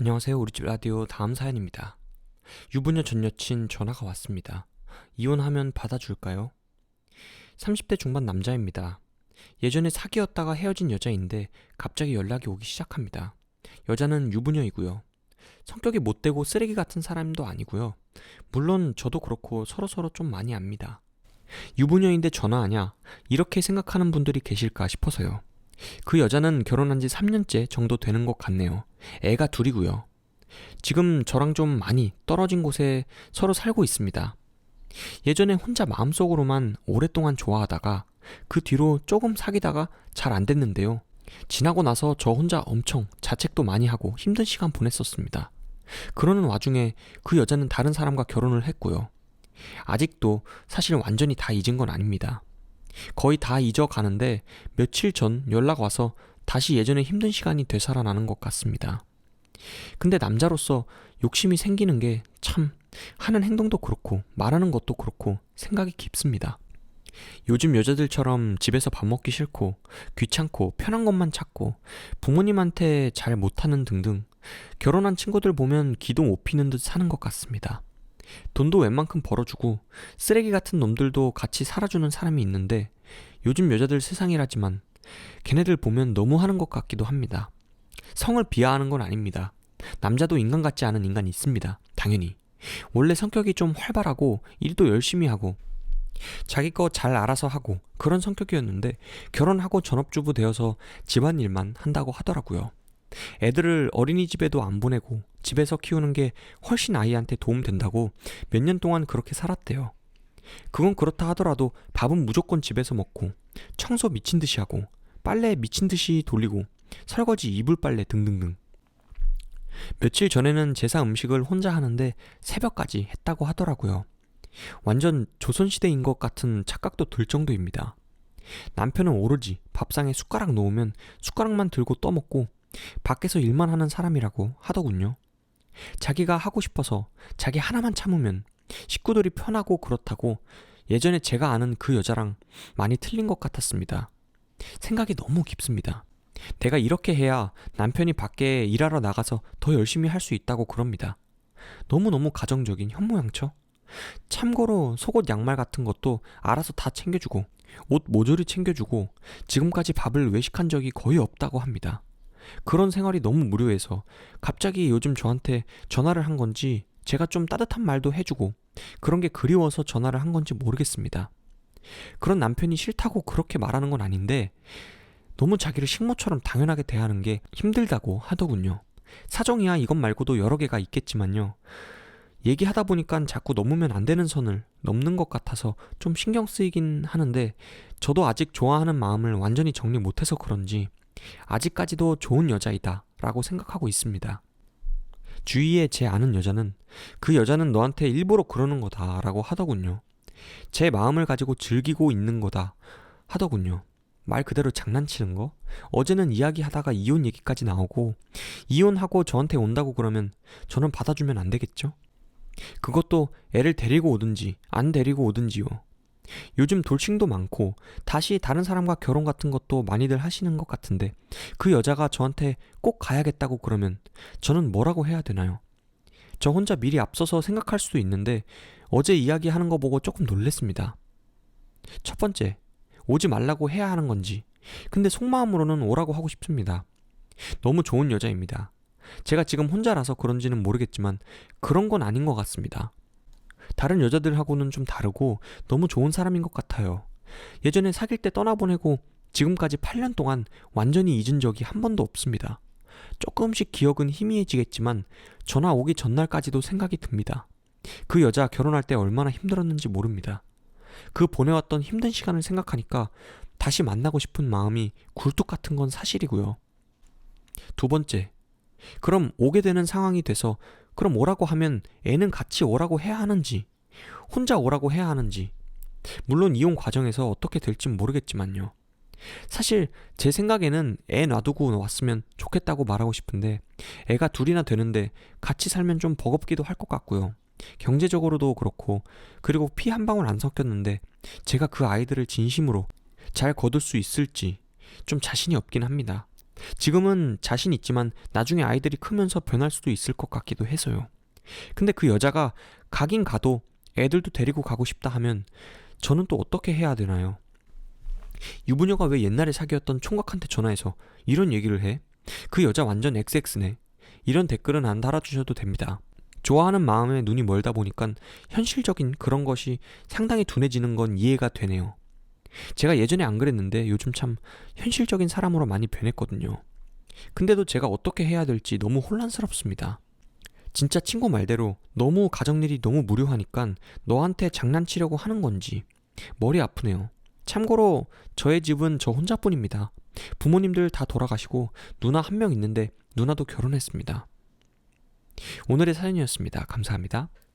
안녕하세요. 우리 집 라디오 다음 사연입니다. 유부녀 전 여친 전화가 왔습니다. 이혼하면 받아줄까요? 30대 중반 남자입니다. 예전에 사귀었다가 헤어진 여자인데 갑자기 연락이 오기 시작합니다. 여자는 유부녀이고요. 성격이 못되고 쓰레기 같은 사람도 아니고요. 물론 저도 그렇고 서로서로 좀 많이 압니다. 유부녀인데 전화하냐? 이렇게 생각하는 분들이 계실까 싶어서요. 그 여자는 결혼한 지 3년째 정도 되는 것 같네요. 애가 둘이고요. 지금 저랑 좀 많이 떨어진 곳에 서로 살고 있습니다. 예전에 혼자 마음속으로만 오랫동안 좋아하다가 그 뒤로 조금 사귀다가 잘 안 됐는데요. 지나고 나서 저 혼자 엄청 자책도 많이 하고 힘든 시간 보냈었습니다. 그러는 와중에 그 여자는 다른 사람과 결혼을 했고요. 아직도 사실 완전히 다 잊은 건 아닙니다. 거의 다 잊어가는데 며칠 전 연락 와서 다시 예전에 힘든 시간이 되살아나는 것 같습니다. 근데 남자로서 욕심이 생기는 게 참 하는 행동도 그렇고 말하는 것도 그렇고 생각이 깊습니다. 요즘 여자들처럼 집에서 밥 먹기 싫고 귀찮고 편한 것만 찾고 부모님한테 잘 못하는 등등 결혼한 친구들 보면 기동 못 피는 듯 사는 것 같습니다. 돈도 웬만큼 벌어주고 쓰레기 같은 놈들도 같이 살아주는 사람이 있는데 요즘 여자들 세상이라지만 걔네들 보면 너무 하는 것 같기도 합니다. 성을 비하하는 건 아닙니다. 남자도 인간 같지 않은 인간이 있습니다. 당연히. 원래 성격이 좀 활발하고 일도 열심히 하고 자기 거 잘 알아서 하고 그런 성격이었는데 결혼하고 전업주부 되어서 집안일만 한다고 하더라고요. 애들을 어린이집에도 안 보내고 집에서 키우는 게 훨씬 아이한테 도움 된다고 몇 년 동안 그렇게 살았대요. 그건 그렇다 하더라도 밥은 무조건 집에서 먹고 청소 미친 듯이 하고 빨래 미친 듯이 돌리고 설거지 이불 빨래 등등등. 며칠 전에는 제사 음식을 혼자 하는데 새벽까지 했다고 하더라고요. 완전 조선시대인 것 같은 착각도 들 정도입니다. 남편은 오로지 밥상에 숟가락 놓으면 숟가락만 들고 떠먹고 밖에서 일만 하는 사람이라고 하더군요. 자기가 하고 싶어서 자기 하나만 참으면 식구들이 편하고 그렇다고 예전에 제가 아는 그 여자랑 많이 틀린 것 같았습니다. 생각이 너무 깊습니다. 내가 이렇게 해야 남편이 밖에 일하러 나가서 더 열심히 할 수 있다고 그럽니다. 너무너무 가정적인 현모양처? 참고로 속옷 양말 같은 것도 알아서 다 챙겨주고 옷 모조리 챙겨주고 지금까지 밥을 외식한 적이 거의 없다고 합니다. 그런 생활이 너무 무료해서 갑자기 요즘 저한테 전화를 한 건지 제가 좀 따뜻한 말도 해주고 그런 게 그리워서 전화를 한 건지 모르겠습니다. 그런 남편이 싫다고 그렇게 말하는 건 아닌데 너무 자기를 식모처럼 당연하게 대하는 게 힘들다고 하더군요. 사정이야 이것 말고도 여러 개가 있겠지만요. 얘기하다 보니까 자꾸 넘으면 안 되는 선을 넘는 것 같아서 좀 신경 쓰이긴 하는데 저도 아직 좋아하는 마음을 완전히 정리 못해서 그런지 아직까지도 좋은 여자이다 라고 생각하고 있습니다. 주위에 제 아는 여자는 그 여자는 너한테 일부러 그러는 거다 라고 하더군요. 제 마음을 가지고 즐기고 있는 거다 하더군요. 말 그대로 장난치는 거? 어제는 이야기하다가 이혼 얘기까지 나오고 이혼하고 저한테 온다고 그러면 저는 받아주면 안 되겠죠? 그것도 애를 데리고 오든지 안 데리고 오든지요. 요즘 돌싱도 많고 다시 다른 사람과 결혼 같은 것도 많이들 하시는 것 같은데 그 여자가 저한테 꼭 가야겠다고 그러면 저는 뭐라고 해야 되나요? 저 혼자 미리 앞서서 생각할 수도 있는데 어제 이야기하는 거 보고 조금 놀랬습니다. 첫 번째, 오지 말라고 해야 하는 건지 근데 속마음으로는 오라고 하고 싶습니다. 너무 좋은 여자입니다. 제가 지금 혼자라서 그런지는 모르겠지만 그런 건 아닌 것 같습니다. 다른 여자들하고는 좀 다르고 너무 좋은 사람인 것 같아요. 예전에 사귈 때 떠나보내고 지금까지 8년 동안 완전히 잊은 적이 한 번도 없습니다. 조금씩 기억은 희미해지겠지만 전화 오기 전날까지도 생각이 듭니다. 그 여자 결혼할 때 얼마나 힘들었는지 모릅니다. 그 보내왔던 힘든 시간을 생각하니까 다시 만나고 싶은 마음이 굴뚝 같은 건 사실이고요. 두 번째, 그럼 오게 되는 상황이 돼서 그럼 오라고 하면 애는 같이 오라고 해야 하는지, 혼자 오라고 해야 하는지, 물론 이혼 과정에서 어떻게 될진 모르겠지만요. 사실 제 생각에는 애 놔두고 왔으면 좋겠다고 말하고 싶은데 애가 둘이나 되는데 같이 살면 좀 버겁기도 할 것 같고요. 경제적으로도 그렇고 그리고 피 한 방울 안 섞였는데 제가 그 아이들을 진심으로 잘 거둘 수 있을지 좀 자신이 없긴 합니다. 지금은 자신 있지만 나중에 아이들이 크면서 변할 수도 있을 것 같기도 해서요. 근데 그 여자가 가긴 가도 애들도 데리고 가고 싶다 하면 저는 또 어떻게 해야 되나요? 유부녀가 왜 옛날에 사귀었던 총각한테 전화해서 이런 얘기를 해? 그 여자 완전 XX네. 이런 댓글은 안 달아주셔도 됩니다. 좋아하는 마음에 눈이 멀다 보니까 현실적인 그런 것이 상당히 둔해지는 건 이해가 되네요. 제가 예전에 안 그랬는데 요즘 참 현실적인 사람으로 많이 변했거든요. 근데도 제가 어떻게 해야 될지 너무 혼란스럽습니다. 진짜 친구 말대로 너무 가정일이 너무 무료하니까 너한테 장난치려고 하는 건지 머리 아프네요. 참고로 저의 집은 저 혼자뿐입니다. 부모님들 다 돌아가시고 누나 한 명 있는데 누나도 결혼했습니다. 오늘의 사연이었습니다. 감사합니다.